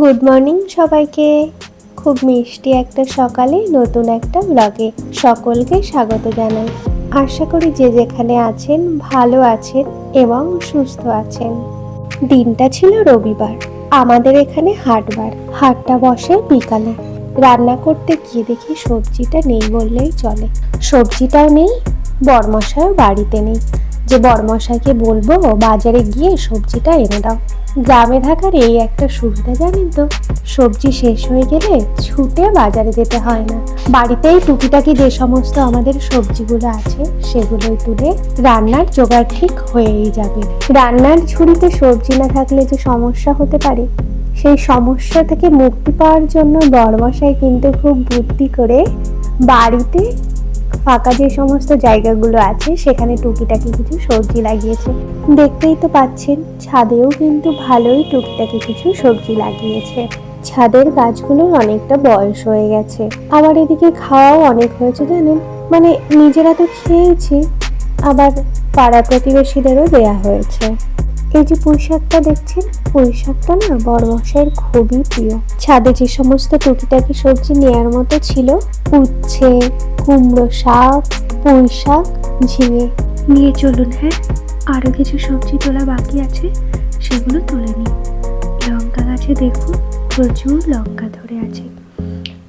Good morning সবাইকে। খুব মিষ্টি একটা সকালে নতুন একটা ব্লগে সকলকে স্বাগত জানাই। আশা করি যে যেখানে আছেন ভালো আছেন এবং সুস্থ আছেন। দিনটা ছিল রবিবার, আমাদের এখানে হাটবার। হাটটা বসে বিকালে। রান্না করতে গিয়ে দেখি সবজিটা নেই বললেই চলে। সবজিটাও নেই, বরমশাইও বাড়িতে নেই। যে বরমশাইকে বলব, বাজারে গিয়ে সবজিটা এনে দাও। গ্রামে থাকার এই একটা সুবিধা জানেন তো, সবজি শেষ হয়ে গেলে ছুটে বাজারে যেতে হয় না। বাড়িতেই টুকিটাকি যে সমস্ত আমাদের সবজিগুলো আছে, সেগুলোই তুলে রান্নার জোগাড় ঠিক হয়েই যাবে। রান্নার ঝুড়িতে সবজি না থাকলে যে সমস্যা হতে পারে, সেই সমস্যা থেকে মুক্তি পাওয়ার জন্য বড়মশাই কিন্তু খুব বুদ্ধি করে বাড়িতে ফাঁকা যে সমস্ত জায়গাগুলো আছে, সেখানে টুকিটাকি কিছু সবজি লাগিয়েছে। দেখতেই তো পাচ্ছেন, ছাদেও কিন্তু ভালোই টুকিটাকি কিছু সবজি লাগিয়েছে। ছাদের গাছগুলোর অনেকটা বয়স হয়ে গেছে। আবার এদিকে খাওয়াও অনেক হয়েছে জানেন মানে নিজেরা তো খেয়েছি আবার পাড়া প্রতিবেশীদেরও দেয়া হয়েছে। এই যে পুঁই শাকটা দেখছেন পুঁই শাকটা না বড় মশাইয়ের খুবই প্রিয়। ছাদে যে সমস্ত টুকিটাকি সবজি নেয়ার মতো ছিল, উচ্ছে কুমড়ো শাক, পুঁই শাক, ঝিঙে। নিয়ে চলুন হ্যাঁ? আরও কিছু সবজি তোলা বাকি আছে, সেগুলো তুলে নিই। লঙ্কা গাছে দেখুন, প্রচুর লঙ্কা ধরে আছে।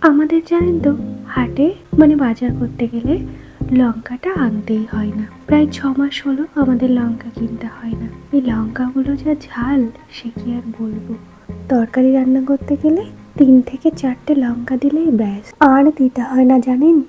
আমাদের জানেন তো, হাটে মানে বাজার করতে গেলে লঙ্কাটা আনতেই হয় না। প্রায় ছ মাস হলো আমাদের লঙ্কা কিনতে হয় না। এই লঙ্কাগুলো যা ঝাল, সে কি আর বলব? তরকারি রান্না করতে গেলে তিন থেকে চারটে লঙ্কা দিলেই ব্যাস। আর দিতে হয় না জানেন?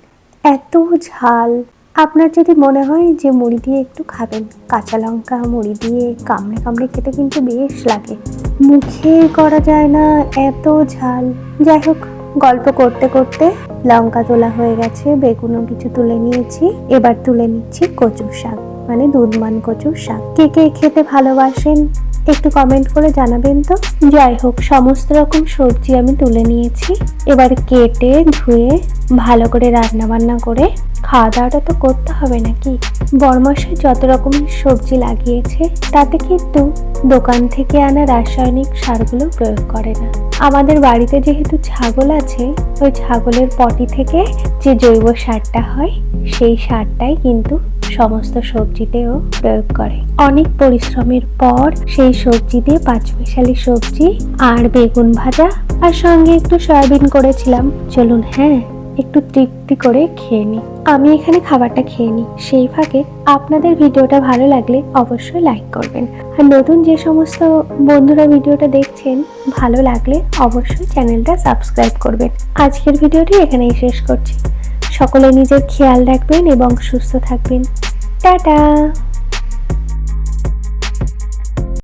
এত ঝাল। আপনার যদি মনে হয় যে মুড়ি দিয়ে একটু খাবেন, কাঁচা লঙ্কা মুড়ি দিয়ে কামড়ে কামড়ে খেতে কিন্তু বেশ লাগে। মুখে করা যায় না এত ঝাল। যাই হোক, গল্প করতে করতে লঙ্কা তোলা হয়ে গেছে, বেগুনও কিছু তুলে নিয়েছি। এবার তুলে নিচ্ছি কচুর শাক মানে দুধমান কচুর শাক। কে কে খেতে ভালোবাসেন? একটু কমেন্ট করে জানাবেন তো? যাই হোক, সমস্ত রকম সবজি আমি তুলে নিয়েছি। এবার কেটে, ধুয়ে, ভালো করে রান্না বান্না করে খাওয়া দাওয়াটা তো করতে হবে নাকি? বরমাসে যত রকমের সবজি লাগিয়েছে, তাতে কিন্তু দোকান থেকে আনা রাসায়নিক সারগুলো প্রয়োগ করে না। আমাদের বাড়িতে যেহেতু ছাগল আছে, ওই ছাগলের পটি থেকে যে জৈব সারটা হয়, সেই সারটাই কিন্তু সমস্ত সবজিতেও প্রয়োগ করে। অনেক পরিশ্রমের পর সেই সবজি দিয়ে পাঁচমিশালি সবজি আর বেগুন ভাজা আর সঙ্গে একটু সয়াবিন করেছিলাম। চলুন হ্যাঁ একটু তৃপ্তি করে খেয়ে নিই। আমি এখানে খাবারটা খেয়ে নিই। সেই ফাঁকে আপনাদের ভিডিওটা ভালো লাগলে অবশ্যই লাইক করবেন। আর নতুন যে সমস্ত বন্ধুরা ভিডিওটা দেখছেন, ভালো লাগলে অবশ্যই চ্যানেলটা সাবস্ক্রাইব করবেন। আজকের ভিডিওটি এখানেই শেষ করছি। সকলে নিজের খেয়াল রাখবেন এবং সুস্থ থাকবেন। 哒哒